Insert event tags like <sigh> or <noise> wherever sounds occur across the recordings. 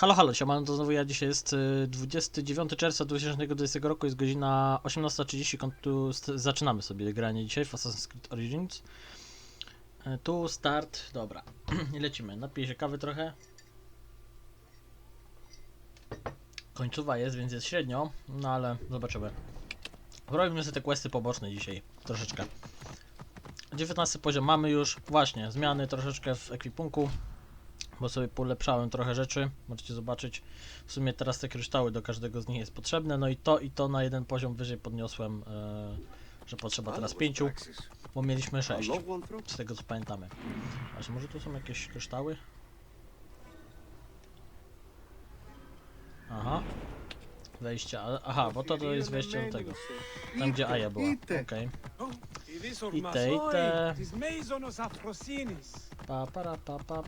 Halo, halo, siemano, to znowu ja. Dzisiaj jest y, 29 czerwca 2020 roku, jest godzina 18.30, kąd tu st- zaczynamy sobie granie dzisiaj w Assassin's Creed Origins. Y, Tu start, dobra, <clears throat> lecimy. Napiję się kawy trochę. Końcowa jest, więc jest średnio, no ale zobaczymy. Robimy sobie te questy poboczne dzisiaj, troszeczkę. 19 poziom mamy już, właśnie, zmiany troszeczkę w ekwipunku bo sobie polepszałem trochę rzeczy. Możecie zobaczyć. W sumie teraz te kryształy do każdego z nich jest potrzebne. No i to i to na jeden poziom wyżej podniosłem, e, że potrzeba teraz pięciu, bo mieliśmy sześć. Z tego co pamiętamy. Właśnie, może tu są jakieś kryształy? Aha. Wejście, aha, bo to, to jest wejście do tego. Tam gdzie Aja była. Okej. Ite, ite. Para, pa, pa,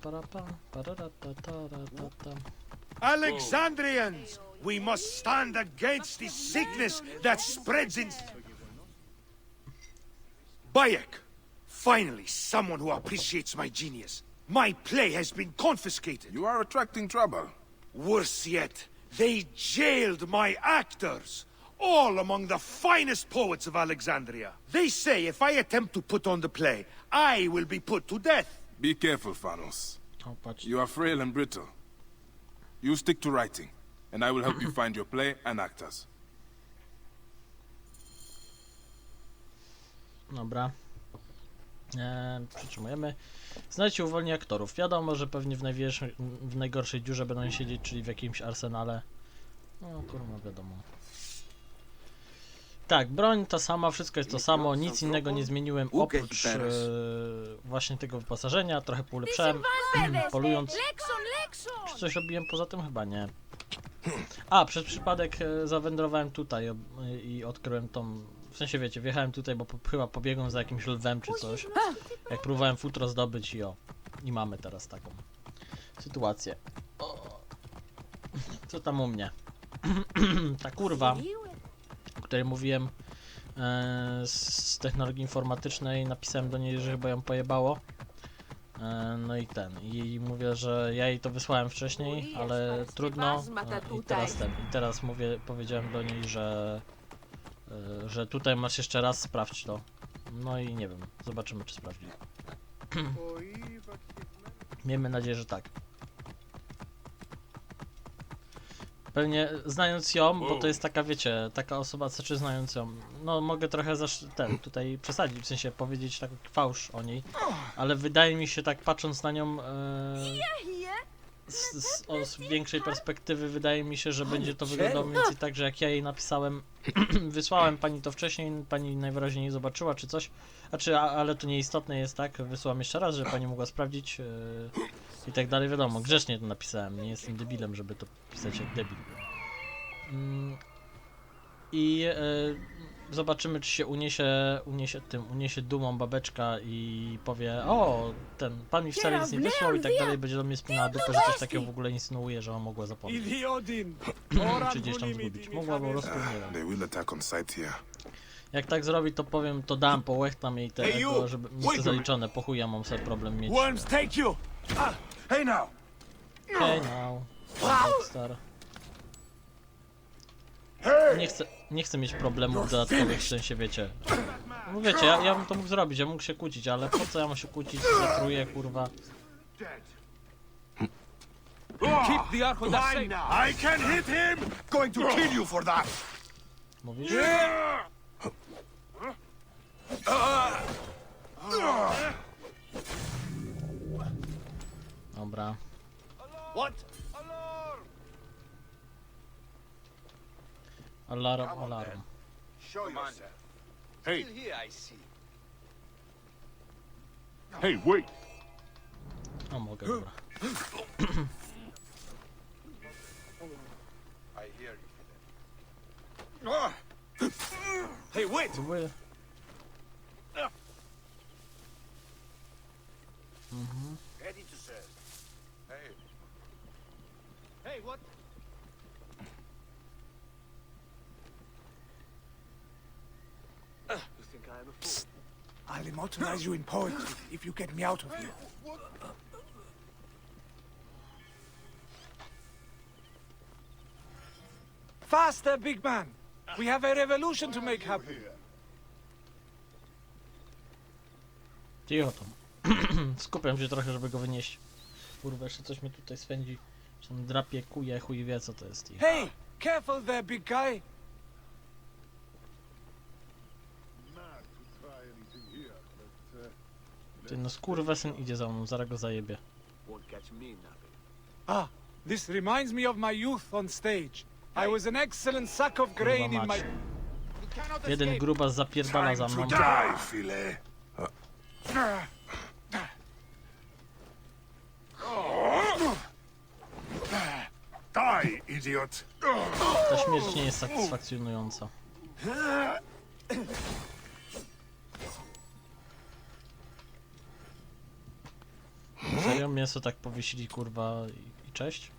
para, pa, parara, ta, tara, ta, ta. Alexandrians, we must stand against the sickness that spreads in. Bayek, finally, someone who appreciates my genius. My play has been confiscated. You are attracting trouble. Worse yet, they jailed my actors, all among the finest poets of Alexandria. They say if I attempt to put on the play, I will be put to death. Be careful, Phanos. O, patrz. You are frail and brittle. You stick to writing, and I will help you <clears throat> find your play and actors. Dobra. E, przytrzymujemy. Znajdźcie uwolni aktorów. Wiadomo, że pewnie w, największej, w najgorszej dziurze będą siedzieć, czyli w jakimś arsenale. No kurwa, wiadomo. Tak, broń ta sama, wszystko jest to samo, nic innego nie zmieniłem oprócz e, właśnie tego wyposażenia. Trochę poulepszałem, <clears throat> polując. Czy coś robiłem poza tym? Chyba nie. A, przez przypadek e, zawędrowałem tutaj ob- i odkryłem tą. W sensie wiecie, wjechałem tutaj, bo po, chyba pobiegłem za jakimś lwem czy coś. Jak próbowałem futro zdobyć i o. I mamy teraz taką sytuację. O. Co tam u mnie? <clears throat> Ta kurwa, której mówiłem e, z, technologii informatycznej, napisałem do niej, że chyba ją pojebało. E, No i ten. I mówię, że ja jej to wysłałem wcześniej, ale trudno. e, I teraz ten. I teraz mówię, powiedziałem do niej, że że tutaj masz jeszcze raz sprawdź to. No i nie wiem, zobaczymy czy sprawdzi. Miejmy nadzieję, że tak. Pewnie znając ją, bo to jest taka, wiecie, taka osoba, co czy znając ją, no mogę trochę zasz, ten, tutaj przesadzić, w sensie powiedzieć taki fałsz o niej, ale wydaje mi się tak patrząc na nią e, z, z, o, z większej perspektywy, wydaje mi się, że będzie to wyglądało mniej więcej tak, że jak ja jej napisałem, <clears throat> wysłałem pani to wcześniej, pani najwyraźniej nie zobaczyła czy coś, znaczy, a, ale to nieistotne jest tak, wysłałem jeszcze raz, że pani mogła sprawdzić e, i tak dalej, wiadomo, grzecznie to napisałem, nie jestem debilem, żeby to pisać jak debil. Mm, I e, zobaczymy, czy się uniesie, uniesie tym, uniesie dumą babeczka i powie, o, ten, pan mi wcale nic nie wysłał i tak dalej, będzie do mnie spinała dupę, że coś takiego w ogóle insynuuje, że ona mogła zapomnieć, <clears throat> czy gdzieś tam zgubić. Mogła po prostu, nie wiem. On. Jak tak zrobi, to powiem, to dam, połechtam jej te ego, żeby mi to zaliczone, po chuj ja mam sobie problem mieć. Worms, take you! Ah, hey now! Hej, now. Star. Nie chcę, nie chcę mieć problemów dodatkowych, w sensie wiecie. No wiecie, ja, ja bym to mógł zrobić, ja mógł się kłócić, ale po co ja mam się kłócić, zatruję, kurwa. Keep the Ark on I can hit him! Going to kill you for that! Mówisz? What? Alarm, alarm. Show yourself. Hey, Here I see. hey, wait! O, mogę, dobra. I hear you. Ah. Hey, wait! Próbuję. Fool? I'll immortalize you in poetry if you get me out of here. Faster, big man! We have a revolution to make happen. Cicho tam. <clears throat> Skupiam się trochę, żeby go wynieść. Kurwa, jeszcze coś mnie tutaj swędzi. Czy tam drapie, kuje, chuj wie co to jest. Hey, careful there, big guy. Ty no skurwesyn idzie za mną, zaraz go zajebie. Ah, this reminds me of my youth on stage. I was an excellent sack of grain in my... Jeden grubas zapierdala za mną. Die, filet. Die, idiot! Ta śmierć nie jest satysfakcjonująca. mięso tak powiesili kurwa i, i cześć?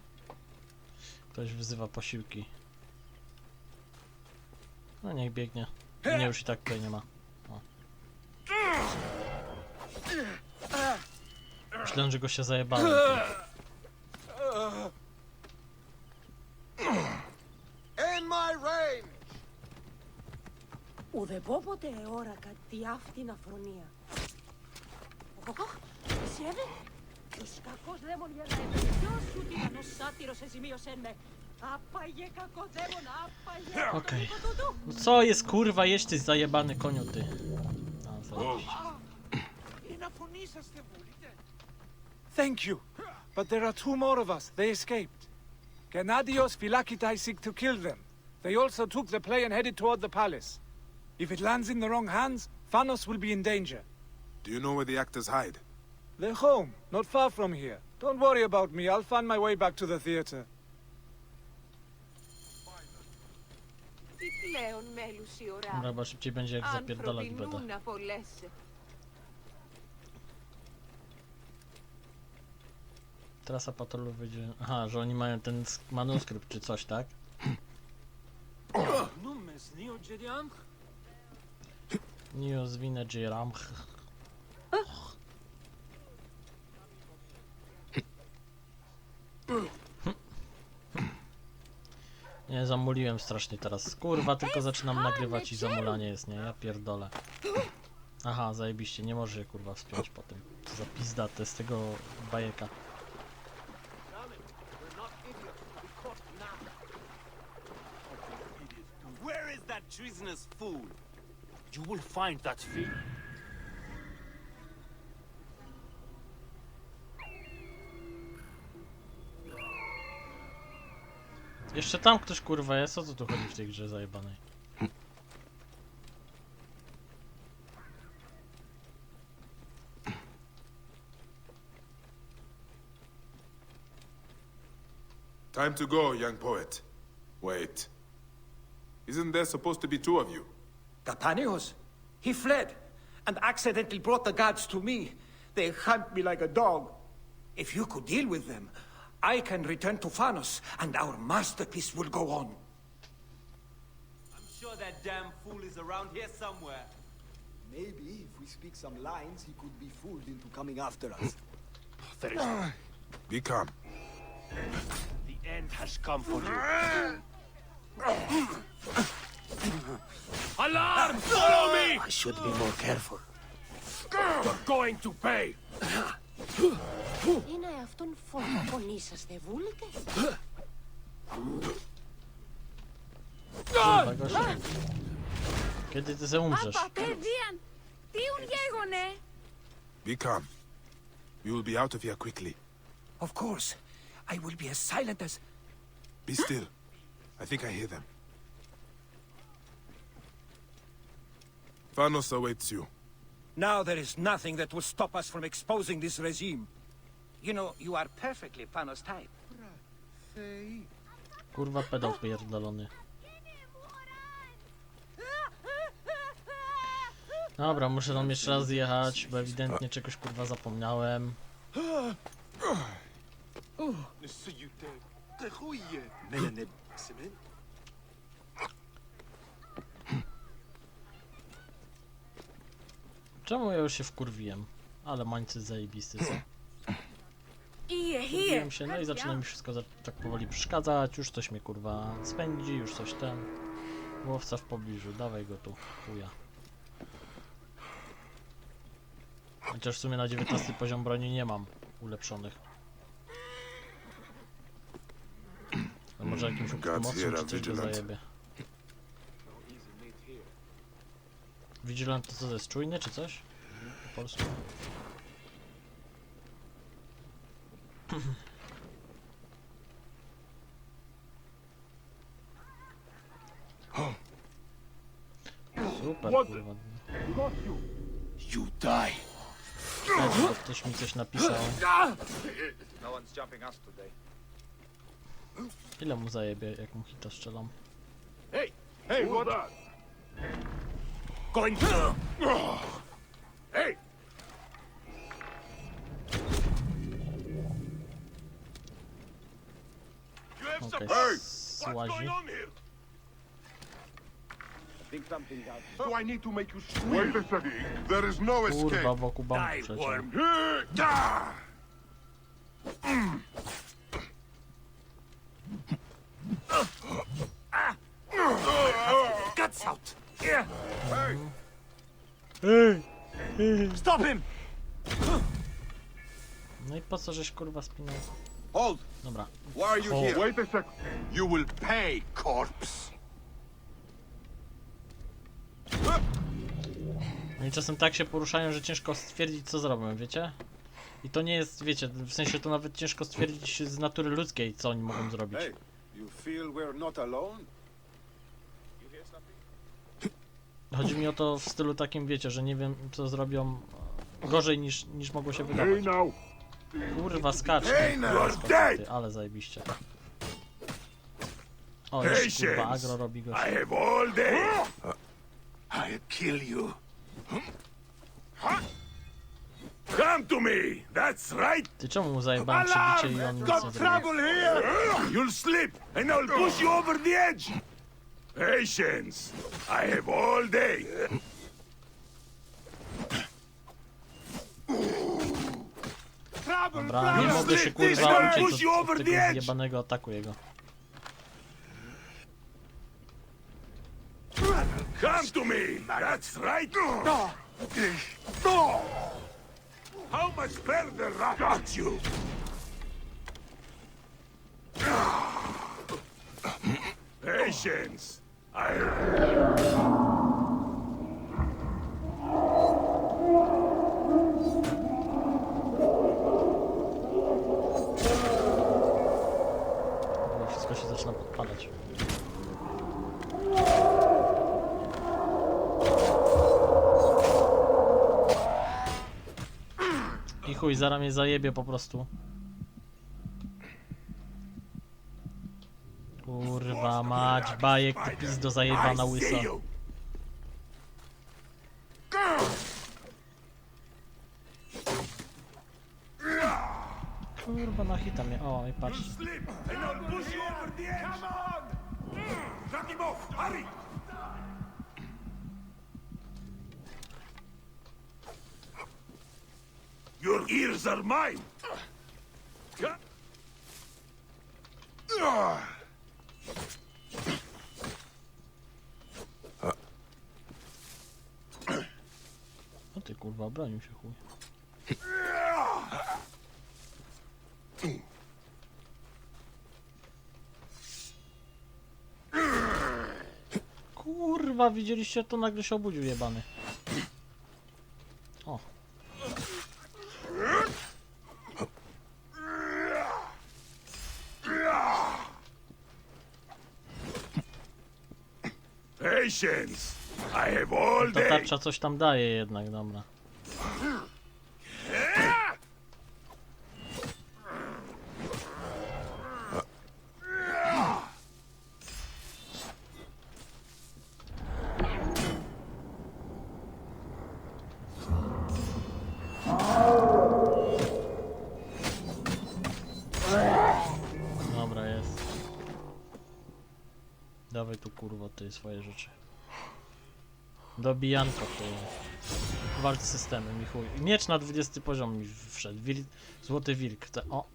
Ktoś wzywa posiłki. No niech biegnie. Nie już i tak tutaj nie ma. O. Myślałem, że go się zajebałem. ty. Ουδεπόποτε εόρακα τι αυτήν αφρονία. Οχ, σέβε. Τους κακός δαίμον για να επιβιώσει σου τυραννός σάτυρος εσημείωσεν με. Άπαγε κακό δαίμον, άπαγε. Okej. No co jest kurwa jeść ty zajebany koniu ty? A, zajebiście. Thank you. But there are two more of us. They escaped. Gennadios Philakitai seek to kill them. They also took the play and headed toward the palace. If it lands in the wrong hands, Thanos will be in danger. Do you know where the actors hide? They're home, not far from here. Don't worry about me. I'll find my way back to the theater. Τι πλέον μέλους η ώρα, Dobra, bo szybciej będzie jak αν zapierdalać będę. προτιμούν να απολέσει. Trasa patrolu wyjdzie. Aha, że oni mają ten sk- manuskrypt czy coś, tak? Nio zwinę Jiram. Nie, zamuliłem strasznie teraz. Kurwa, tylko zaczynam nagrywać i zamulanie jest, nie? Ja pierdolę. Aha, zajebiście, nie może się kurwa wspiąć po tym. Co za pizda, to jest tego bajeka. Where is that treasonous fool? You will find that field. Jeszcze tam ktoś kurwa jest, o co tu chodzi w tej grze zajebanej? Time to go, young poet. Wait. Isn't there supposed to be two of you? Catanios? He fled and accidentally brought the guards to me. They hunt me like a dog. If you could deal with them, I can return to Phanos and our masterpiece will go on. I'm sure that damn fool is around here somewhere. Maybe if we speak some lines, he could be fooled into coming after us. <laughs> There is Be calm. the end has come for you. Alarm! Follow me! I should be more careful. You're going to pay! Είναι αυτόν φω- φωνή σας, δε βούλετε. Kurwa, gościu. Kiedy ty se umrzesz? Παιδίαν, τι ουν γέγονε. Be calm. We will be out of here quickly. Of course. I will be as silent as. Be still. I think I hear them. Thanos awaits you. Now there is nothing that will stop us from exposing this regime. You know, you are perfectly Thanos type. Kurwa pedał pierdolony. Dobra, muszę tam jeszcze raz jechać, bo ewidentnie czegoś kurwa zapomniałem. Czemu ja już się wkurwiłem? Ale mańcy zajebisty, co? Zrobiłem się, no i zaczyna mi wszystko za, tak powoli przeszkadzać, już coś mnie kurwa spędzi, już coś ten. Łowca w pobliżu, dawaj go tu, chuja. Chociaż w sumie na 19 poziom broni nie mam ulepszonych. A może jakimś God's mocnym here, czy coś go vigilant. zajebie. Vigilant to co to jest, czujny czy coś? Po polsku? Super, kurwa. You die. Bo ktoś mi coś napisał. No one's jumping us today. Ile mu zajebie, jak mu hito strzelam? Hey, what? Going to. Okej, some. słazi. here? think something got Do I need to make you Wait a second. There is no escape. Kurwa, wokół banku Die, przeciął. worm. Guts out! Yeah. Stop him! No i po co żeś kurwa spinał? Hold! Dobra. Why are you here? Wait a second. You will pay, corpse. Oni czasem tak się poruszają, że ciężko stwierdzić co zrobią, wiecie? I to nie jest, wiecie, w sensie to nawet ciężko stwierdzić z natury ludzkiej, co oni mogą zrobić. Hey, you feel we're not alone? Chodzi mi o to w stylu takim, wiecie, że nie wiem co zrobią gorzej niż, niż mogło się wydawać. Hey, now, skacz, dead! ty, ale zajebiście. O, już kurwa, agro robi gość. I have all day. I'll kill you. Come to me. That's right. Ty czemu mu zajebałem przebicie i on nic nie zrobił? trouble here. You'll slip, and I'll push you over the edge. Patience. I have all day. Dobra, nie mogę się kurwa uciec od, od tego zjebanego ataku jego. Come to me. That's right. No. No. How much further? I got you. Patience. I. Bo wszystko się zaczyna podpalać. I chuj, zaraz mnie zajebie po prostu. Kurwa mać, bajek, ty pizdo zajebana łysa. Kurwa na hita mnie, o i patrz. Come on. Hurry. Your ears are mine. Ca- Ah. O ty kurwa, bronił się chuj. Kurwa, widzieliście to? Nagle się obudził jebany. O. Patience. I have all Ta day. tarcza coś tam daje jednak, dobra. Dobra, Kurwo ty swoje rzeczy. Dobijanko ty. Walcz z systemem i chuj. Miecz na 20 poziom mi wszedł. Wir... Złoty wilk. Te... O,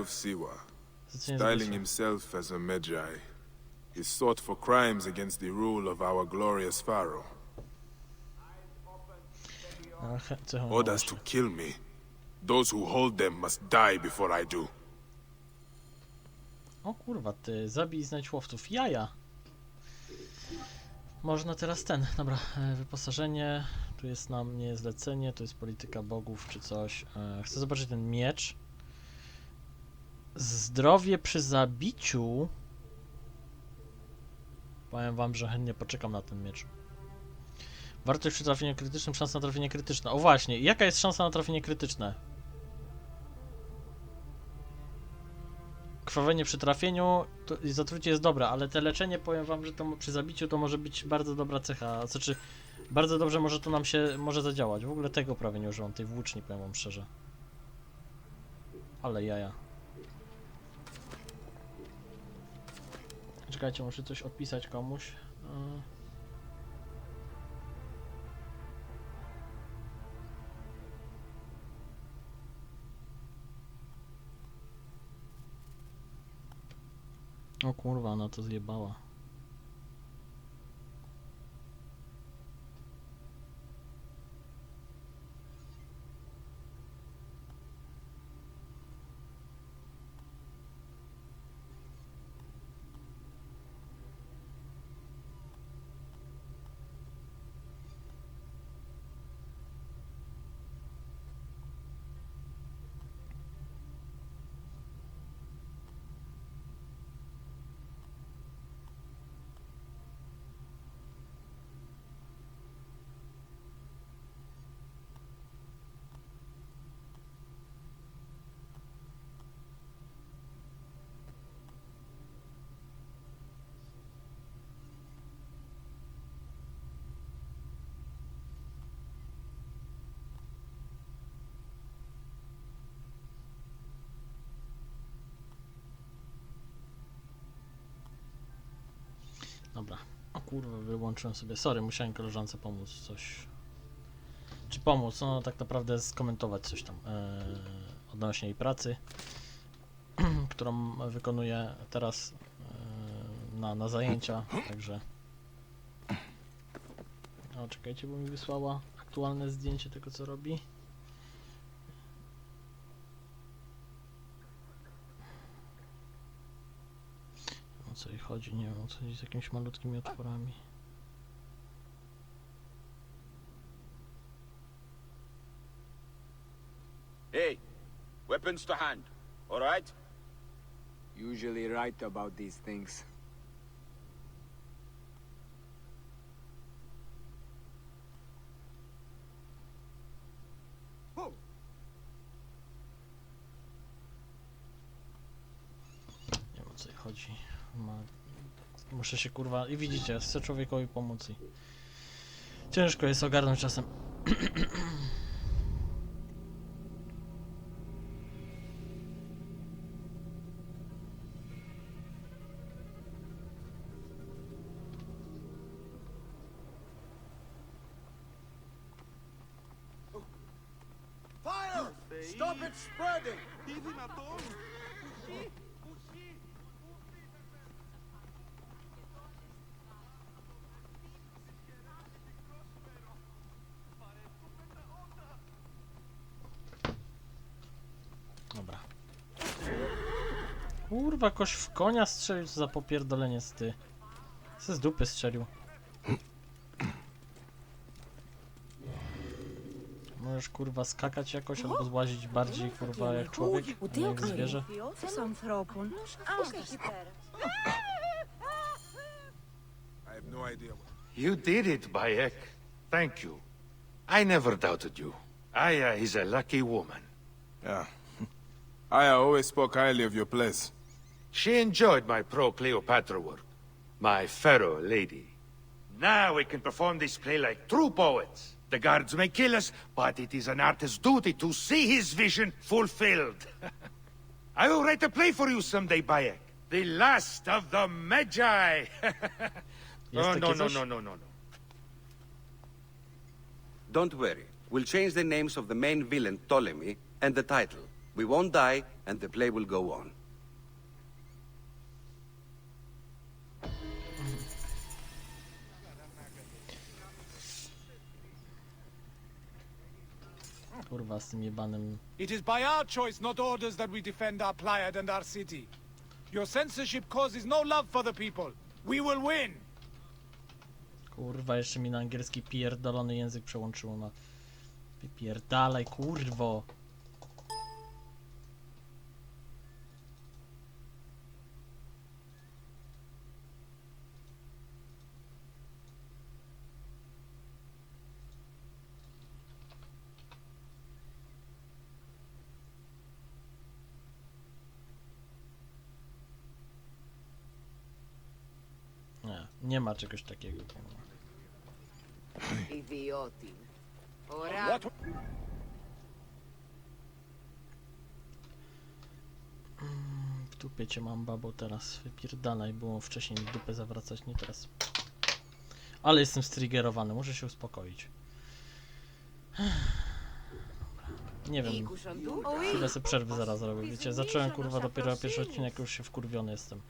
of Siwa, styling himself as a Medjay, is sought for crimes against the rule of our glorious pharaoh. Orders to kill me. Those who hold them must die before I do. O kurwa, ty, zabij i znajdź łowców. Jaja! Można teraz ten, dobra, e, wyposażenie, tu jest na mnie zlecenie, to jest polityka bogów czy coś. E, Chcę zobaczyć ten miecz. Zdrowie przy zabiciu. Powiem wam, że chętnie poczekam na ten miecz. Wartość przy trafieniu krytycznym, szansa na trafienie krytyczne. O właśnie, jaka jest szansa na trafienie krytyczne? Krwawienie przy trafieniu to, i zatrucie jest dobre, ale te leczenie powiem wam, że to przy zabiciu to może być bardzo dobra cecha. Znaczy, bardzo dobrze może to nam się może zadziałać. W ogóle tego prawie nie używam, tej włóczni, powiem wam szczerze. Ale jaja. Czekajcie, muszę coś odpisać komuś. Yy. O kurwa, ona to zjebała. Dobra. O kurwa, wyłączyłem sobie. Sorry, musiałem koleżance pomóc coś. Czy pomóc? No tak naprawdę skomentować coś tam e, odnośnie jej pracy, <clears throat> którą wykonuję teraz e, na, na zajęcia, także. O, czekajcie, bo mi wysłała aktualne zdjęcie tego, co robi. Chodzi? Nie wiem, o co z jakimiś malutkimi otworami. Hey, weapons to hand. All right? Usually right about these things. Muszę się kurwa. I widzicie, chcę człowiekowi pomóc i. Ciężko jest ogarnąć czasem. Stop it spreading! Kurwa, koś w konia strzelił, za popierdolenie z ty. Se z dupy strzelił. Możesz kurwa skakać jakoś albo złazić bardziej kurwa jak człowiek, a jak zwierzę. I have no idea. You did it, Bayek. Thank you. I never doubted you. Aya is a lucky woman. Yeah. <laughs> I always spoke highly of your place. She enjoyed my pro Cleopatra work. My pharaoh lady. Now we can perform this play like true poets. The guards may kill us, but it is an artist's duty to see his vision fulfilled. <laughs> I will write a play for you someday, Bayek. The last of the Magi. <laughs> Oh, no, no, no, no, no, no. Don't worry. We'll change the names of the main villain, Ptolemy, and the title. We won't die, and the play will go on. Kurwa z tym jebanym... It is by our choice, not orders, that we defend our Pleiad and our city. Your censorship causes no love for the people. We will win! Kurwa, jeszcze mi na angielski pierdolony język przełączyło na... Wypierdalaj, kurwo! Nie ma czegoś takiego. Tak Idioti. Ora... Mm, w dupie cię mam, babo, teraz wypierdalaj, było wcześniej dupę zawracać, nie teraz. Ale jestem striggerowany, muszę się uspokoić. Nie wiem, chwilę sobie przerwy zaraz zrobię, wiecie, zacząłem kurwa dopiero pierwszy odcinek, już się wkurwiony jestem.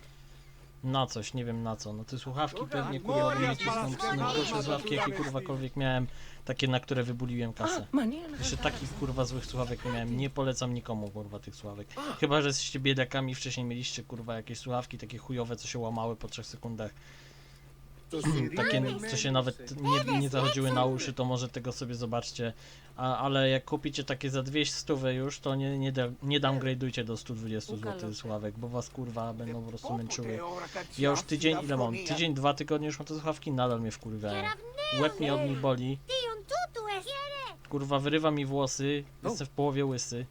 Na coś, nie wiem na co, no te słuchawki pewnie kurwa mnie nacisną, najgorsze słuchawki jakie kurwakolwiek miałem, takie na które wybuliłem kasę. Jeszcze takich kurwa złych słuchawek nie miałem, nie polecam nikomu kurwa tych słuchawek. Chyba, że jesteście biedakami, wcześniej mieliście kurwa jakieś słuchawki takie chujowe, co się łamały po 3 sekundach. Mm, takie, co się nawet nie, nie zachodziły na uszy, to może tego sobie zobaczcie. A, ale jak kupicie takie za 200 stówę już, to nie, nie, da, nie downgrade'ujcie do 120 zł Sławek, bo was kurwa będą po prostu męczyły. Ja już tydzień, ile mam? Tydzień, dwa tygodnie już mam te słuchawki, nadal mnie wkurwiają. Łeb mi od nich boli. Kurwa, wyrywa mi włosy, jestem w połowie łysy.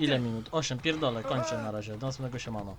Ile minut? 8, pierdolę, kończę na razie. Do następnego siemano.